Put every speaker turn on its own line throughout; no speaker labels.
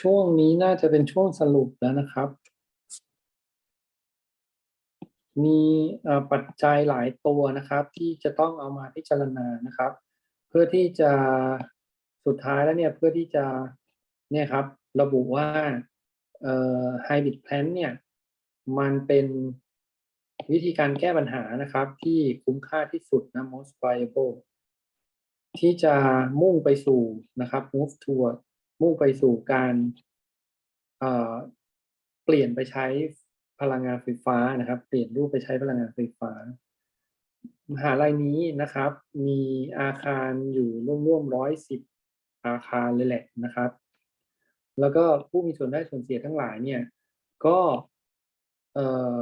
ช่วงนี้น่าจะเป็นช่วงสรุปแล้วนะครับ มีปัจจัยหลายตัวนะครับ ที่จะต้องเอามาพิจารณานะครับ เพื่อที่จะสุดท้ายแล้วเนี่ยเพื่อที่จะเนี่ยครับ ระบุว่าเอ่อ hybrid plant เนี่ย มันเป็นวิธีการแก้ปัญหานะครับ ที่คุ้มค่าที่สุดนะ most viable ที่จะมุ่งไปสู่นะครับ move toward มุ่งไปสู่การเปลี่ยนไปใช้พลังงานไฟฟ้านะครับ เปลี่ยนรูปไปใช้พลังงานไฟฟ้า มหาลัยนี้นะครับ มีอาคารอยู่ร่วมๆร้อยสิบอาคารเลยแหละนะครับ แล้วก็ผู้มีส่วนได้ส่วนเสียทั้งหลายเนี่ย ก็เอ่อ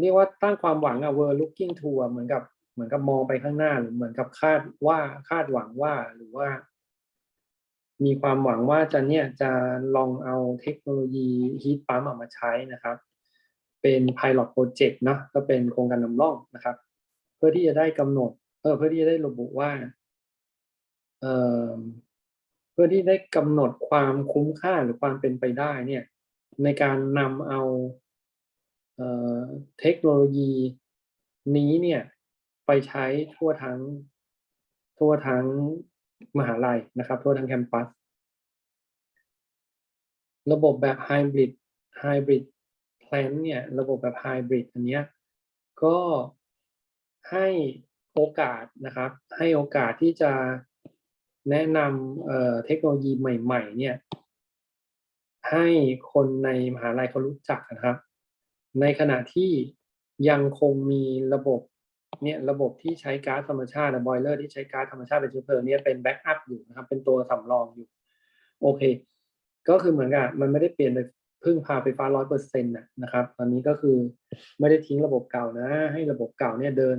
เรียกว่าตั้งความหวังอะ were looking to เหมือนกับเหมือนกับมองไปข้างหน้าหรือเหมือนกับคาดว่าคาดหวังว่าหรือว่า มีความหวังว่าจะเนี่ยจะลองเอาเทคโนโลยี heat pump ออกมาใช้นะครับ เป็น pilot project เนอะก็เป็นโครงการนำร่องนะครับ เพื่อที่จะได้กำหนดเออเพื่อที่จะได้ระบุว่าเอ่อเพื่อที่ได้กำหนดความคุ้มค่าหรือความเป็นไปได้เนี่ย ในการนำเอาเอ่อเทคโนโลยีนี้เนี่ยไปใช้ทั่วทั้งทั่วทั้ง มหาลัยนะครับทั่วทั้งแคมปัส ระบบแบบไฮบริดไฮบริดแพลนเนี่ยระบบแบบไฮบริดอันเนี้ยก็ให้โอกาสนะครับ ให้โอกาสที่จะแนะนำเอ่อเทคโนโลยีใหม่ ๆ เนี่ยให้คนในมหาลัยเขารู้จักนะครับ ในขณะที่ยังคงมีระบบ เนี่ยระบบที่ใช้ก๊าซธรรมชาติบอยเลอร์ที่ใช้ก๊าซธรรมชาติเป็นเชื้อเพลิงเนี่ยเป็นแบ็กอัพอยู่นะครับเป็นตัวสำรองอยู่ โอเค ก็คือเหมือนกับมันไม่ได้เปลี่ยนไปพึ่งพาไฟฟ้าร้อยเปอร์เซ็นต์นะครับ ตอนนี้ก็คือไม่ได้ทิ้งระบบเก่านะ ให้ระบบเก่าเนี่ยเดิน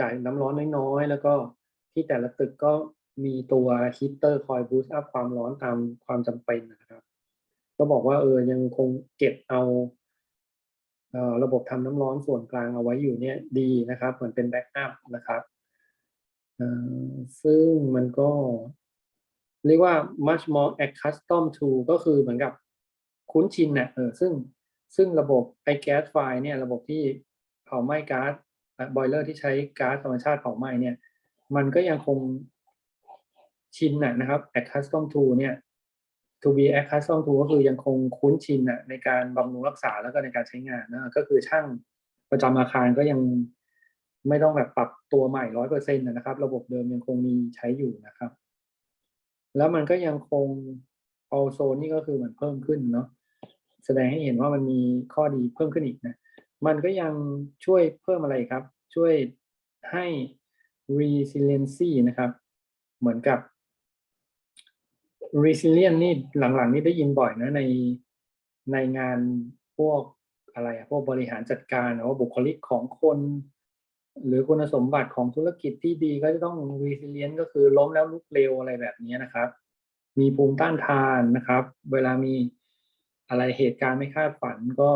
จ่ายน้ำร้อนน้อยๆ แล้วก็ที่แต่ละตึกก็มีตัวฮีเตอร์คอยบูสต์อัพความร้อนตามความจำเป็นนะครับ ก็บอกว่าเออยังคงเก็บเอา ระบบทำน้ำร้อนส่วนกลางเอาไว้อยู่เนี่ยดีนะครับ เหมือนเป็นแบ็กอัพนะครับซึ่งมันก็ เรียกว่า much more accustomed to ก็คือเหมือนกับคุ้นชินน่ะเออซึ่งซึ่งระบบไอแก๊สไฟเนี่ยระบบที่เผาไหม้ก๊าซบอยเลอร์ที่ใช้ก๊าซธรรมชาติเผาไหม้เนี่ย มันก็ยังคงชินน่ะนะครับ accustomed to เนี่ย to be accustomed to ก็คือยังคงคุ้นชินน่ะในการบำรุงรักษาแล้วก็ในการใช้งานนะก็คือช่างประจำอาคารก็ยังไม่ต้องแบบปรับตัวใหม่ร้อยเปอร์เซ็นต์นะครับ ระบบเดิมยังคงมีใช้อยู่นะครับ แล้วมันก็ยังคงเอาโซนนี่ก็คือเหมือนเพิ่มขึ้นเนาะแสดงให้เห็นว่ามันมีข้อดีเพิ่มขึ้นอีกนะ มันก็ยังช่วยเพิ่มอะไรครับ ช่วยให้ resiliency นะครับ เหมือนกับ resilient นี่หลังๆ นี่ได้ยินบ่อยนะในในงานพวกอะไรพวกบริหารจัดการหรือว่าบุคลิกของคน หรือคุณสมบัติของธุรกิจที่ดีก็จะต้อง resilient ก็คือล้มแล้วลุกเร็วอะไรแบบนี้นะครับ มีภูมิต้านทานนะครับ เวลามีอะไรเหตุการณ์ไม่คาดฝันก็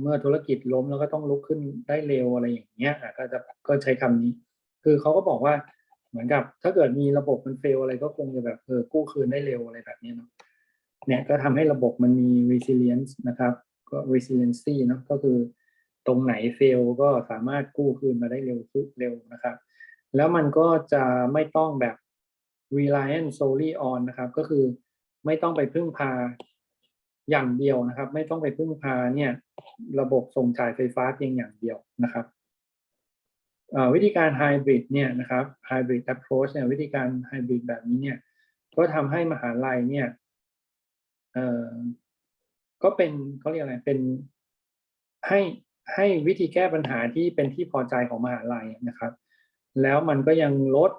เมื่อธุรกิจล้มแล้วก็ต้องลุกขึ้นได้เร็วอะไรอย่างเงี้ยอะก็จะก็ใช้คำนี้ คือเขาก็บอกว่า เหมือนกับ ถ้าเกิดมีระบบมันเฟลอะไรก็คงจะแบบเออกู้คืนได้เร็วอะไรแบบนี้เนาะเนี่ยก็ทำให้ระบบมันมี resilience นะครับก็ resiliency เนาะก็คือตรงไหนเฟลก็สามารถกู้คืนมาได้เร็วขึ้นเร็วนะครับ แล้วมันก็จะไม่ต้องแบบ reliant solely on นะครับ ก็คือไม่ต้องไปพึ่งพาอย่างเดียวนะครับ ไม่ต้องไปพึ่งพาเนี่ย ระบบส่งจ่ายไฟฟ้าเพียงอย่างเดียวนะครับ วิธีการไฮบริดเนี่ยนะครับไฮบริด approach เนี่ยวิธีการไฮบริดแบบนี้เนี่ยก็ทำให้มหาลัยเนี่ยเอ่อก็เป็นเขาเรียกอะไรเป็นให้ให้วิธีแก้ปัญหาที่เป็นที่พอใจของมหาลัยนะครับ แล้วมันก็ยังลด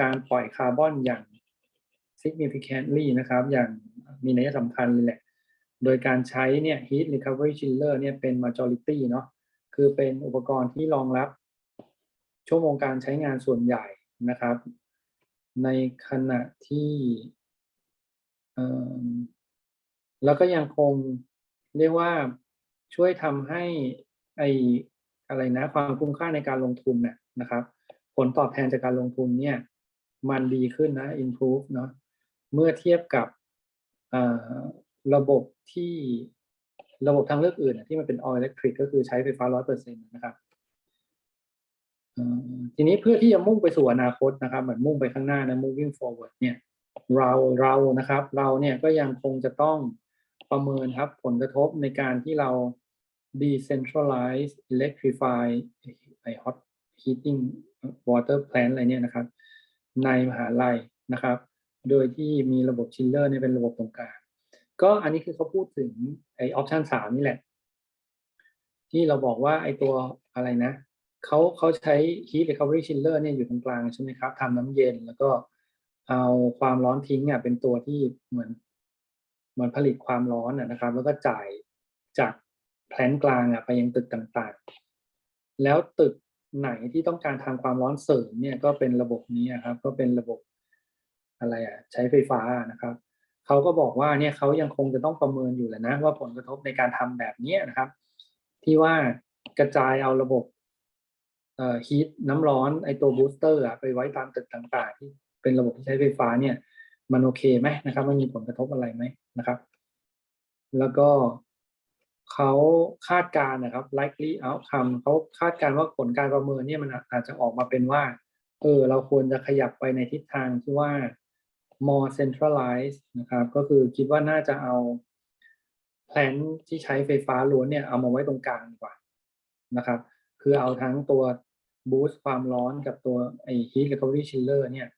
การปล่อยคาร์บอนอย่าง significantly นะครับ อย่างมีนัยสำคัญเลยแหละ โดยการใช้เนี่ย heat recovery chiller เนี่ยเป็น majority เนาะคือเป็นอุปกรณ์ที่รองรับ ชั่วโมงการใช้งานส่วนใหญ่นะครับ ในขณะที่แล้วก็ยังคงเรียกว่าช่วยทำให้ไออะไรนะความคุ้มค่าในการลงทุนน่ะนะครับ ผลตอบแทนจากการลงทุนเนี่ย มันดีขึ้นนะ improve เนาะเมื่อเทียบกับระบบที่ระบบทางเลือกอื่นที่มันเป็น all electric ก็คือใช้ไฟฟ้าร้อยเปอร์เซ็นต์นะครับ ทีนี้เพื่อที่จะมุ่งไปสู่อนาคตนะครับ เหมือนมุ่งไปข้างหน้านะ moving forward เนี่ยเราเรานะครับ เราเนี่ยก็ยังคงจะต้องประเมินครับ ผลกระทบในการที่เรา decentralize electrify ไอ hot heating water plant อะไรเนี่ยนะครับ ในมหาลัยนะครับ โดยที่มีระบบชิลเลอร์เนี่ยเป็นระบบตรงกลางก็อันนี้คือเขาพูดถึงไอออปชันสามนี่แหละ ที่เราบอกว่าไอตัวอะไรนะ เขาเขาใช้ heat recovery chiller เนี่ยอยู่ตรงกลางใช่ไหมครับทำน้ำเย็นแล้วก็เอาความร้อนทิ้งอะเป็นตัวที่เหมือนเหมือนผลิตความร้อนนะครับ แล้วก็จ่ายจากแพลนกลางอะไปยังตึกต่างๆ แล้วตึกไหนที่ต้องการทำความร้อนเสริมเนี่ยก็เป็นระบบนี้ครับ ก็เป็นระบบอะไรอะใช้ไฟฟ้านะครับเขาก็บอกว่าเนี่ยเขายังคงจะต้องประเมินอยู่แหละนะว่าผลกระทบในการทำแบบนี้นะครับ ที่ว่ากระจายเอาระบบ ฮีทน้ำร้อนไอตัวบูสเตอร์อะไปไว้ตามตึกต่างๆ ที่เป็นระบบที่ใช้ไฟฟ้าเนี่ย มันโอเคไหมนะครับ มันมีผลกระทบอะไรไหมนะครับ แล้วก็เขาคาดการนะครับ likely outcome เขาคาดการ์ว่าผลการประเมินเนี่ยมันอาจจะออกมาเป็นว่า เออ เราควรจะขยับไปในทิศทางที่ว่า more centralized นะครับ ก็คือคิดว่าน่าจะเอาแผนที่ใช้ไฟฟ้าล้วนเนี่ยเอามาไว้ตรงกลางดีกว่านะครับ คือเอาทั้งตัว boost ความร้อนกับตัวไอ้ heat recovery chiller เนี่ย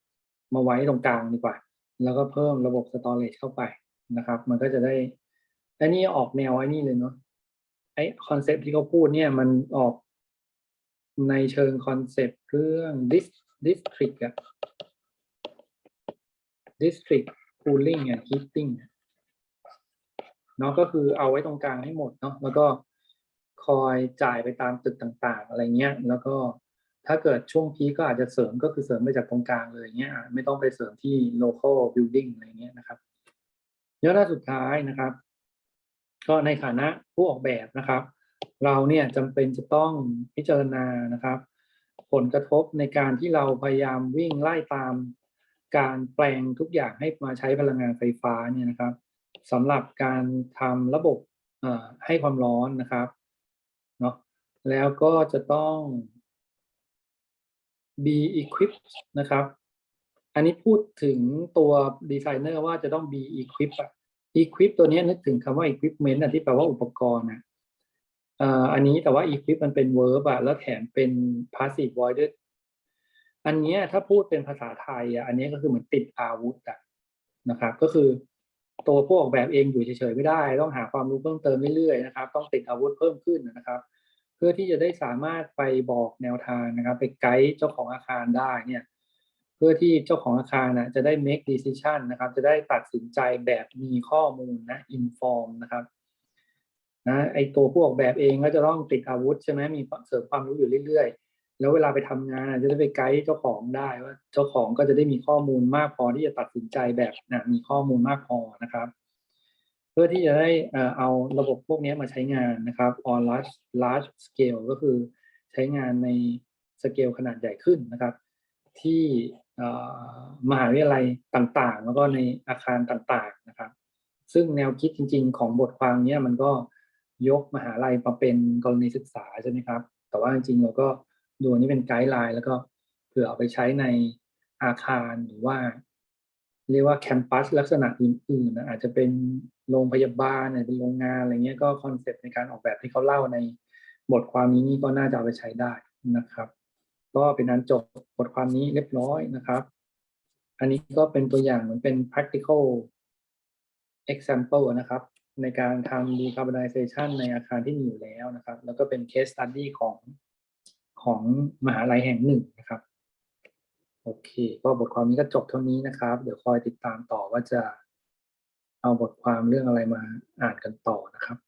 มาไว้ตรงกลางดีกว่า แล้วก็เพิ่มระบบ storage เข้าไปนะครับ มันก็จะได้อันนี้ออกแนวไอ้นี่เลยเนาะไอ้คอนเซปที่เขาพูดเนี่ยมันออกในเชิงคอนเซปต์เรื่อง dis district อะ district cooling and heating เนาะก็คือเอาไว้ตรงกลางให้หมดเนาะแล้วก็คอยจ่ายไปตามตึกต่าง ๆ อะไรเงี้ย แล้วก็ ถ้าเกิดช่วงพีก็อาจจะเสริมก็คือเสริมไปจากตรงกลางเลยเงี้ยไม่ต้องไปเสริมที่ local building อะไรเงี้ยนะครับยอดสุดท้ายนะครับ ก็ในฐานะผู้ออกแบบนะครับ เราเนี่ยจำเป็นจะต้องพิจารณานะครับ ผลกระทบในการที่เราพยายามวิ่งไล่ตาม การแปลงทุกอย่างให้มาใช้พลังงานไฟฟ้าเนี่ยนะครับสำหรับการทำระบบให้ความร้อนนะครับเนาะแล้วก็จะต้อง be equipped นะครับ อันนี้พูดถึงตัวดีไซเนอร์ว่าจะต้อง be equipped อะ equip ตัวนี้นึกถึงคำว่า equipment อะที่แปลว่าอุปกรณ์นะอ่ออันนี้แต่ว่า equip มันเป็น verb อะแล้วแถมเป็น passive voice ด้วยอันนี้ถ้าพูดเป็นภาษาไทยอะอันนี้ก็คือเหมือนติดอาวุธอะนะครับ ก็คือตัวผู้ออกแบบเองอยู่เฉยๆไม่ได้ ต้องหาความรู้เพิ่มเติมเรื่อยๆนะครับ ต้องติดอาวุธเพิ่มขึ้นนะครับ เพื่อที่จะได้สามารถไปบอกแนวทางนะครับ ไปไกด์เจ้าของอาคารได้เนี่ยเพื่อที่เจ้าของอาคารนะจะได้ make decision นะครับ จะได้ตัดสินใจแบบมีข้อมูลนะ inform นะครับนะไอตัวผู้ออกแบบเองก็จะต้องติดอาวุธใช่ไหมมีเสริมความรู้อยู่เรื่อยๆ แล้วเวลาไปทำงานจะได้ไปไกด์เจ้าของได้ว่าเจ้าของก็จะได้มีข้อมูลมากพอที่จะตัดสินใจแบบนะมีข้อมูลมากพอนะครับ พื่อที่จะได้เอาระบบพวกนี้มาใช้งานนะครับ on large large scale ก็คือใช้งานในสเกลขนาดใหญ่ขึ้นนะครับ ที่มหาวิทยาลัยต่างๆ แล้วก็ในอาคารต่างๆนะครับ ซึ่งแนวคิดจริง ๆ ของบทความนี้มันก็ยกมหาลัยมาเป็นกรณีศึกษาใช่ไหมครับ แต่ว่าจริงๆเราก็ดูนนี้เป็นไกด์ไลน์แล้วก็เผื่อเอาไปใช้ในอาคารหรือว่า เรียกว่าแคมปัสลักษณะอื่นๆนะอาจจะเป็น โรงพยาบาลอาจจะเป็นโรงงานอะไรเงี้ยก็คอนเซปต์ในการออกแบบที่เขาเล่าในบทความนี้นี่ก็น่าจะเอาไปใช้ได้นะครับ ก็เป็นอันจบบทความนี้เรียบร้อยนะครับ อันนี้ก็เป็นตัวอย่างเหมือนเป็น practical example นะครับ ในการทำ decarbonization ในอาคารที่มีอยู่แล้วนะครับ แล้วก็เป็น case study ของของมหาลัยแห่งหนึ่งนะครับ โอเค ก็บทความนี้ก็จบเท่านี้นะครับ เดี๋ยวคอยติดตามต่อว่าจะ เอาบทความเรื่องอะไรมาอ่านกันต่อนะครับ